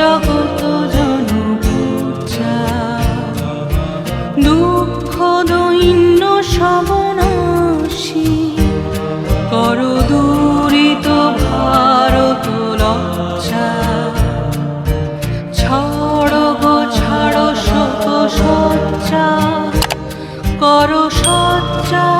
জগত জনপূজা দুঃখ দৈন্য সবনাশী কর দূরিত ভারত লজ্জা। ছড় গো, ছাড় শত সজ্জা কর সজ্জা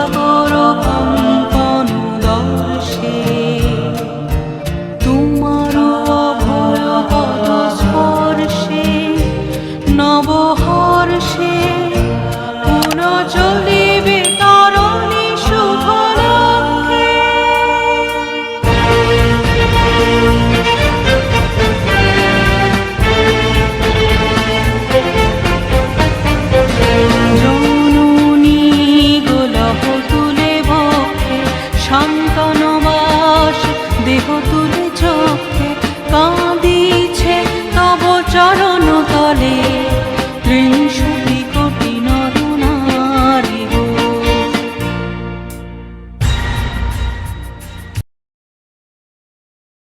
oh,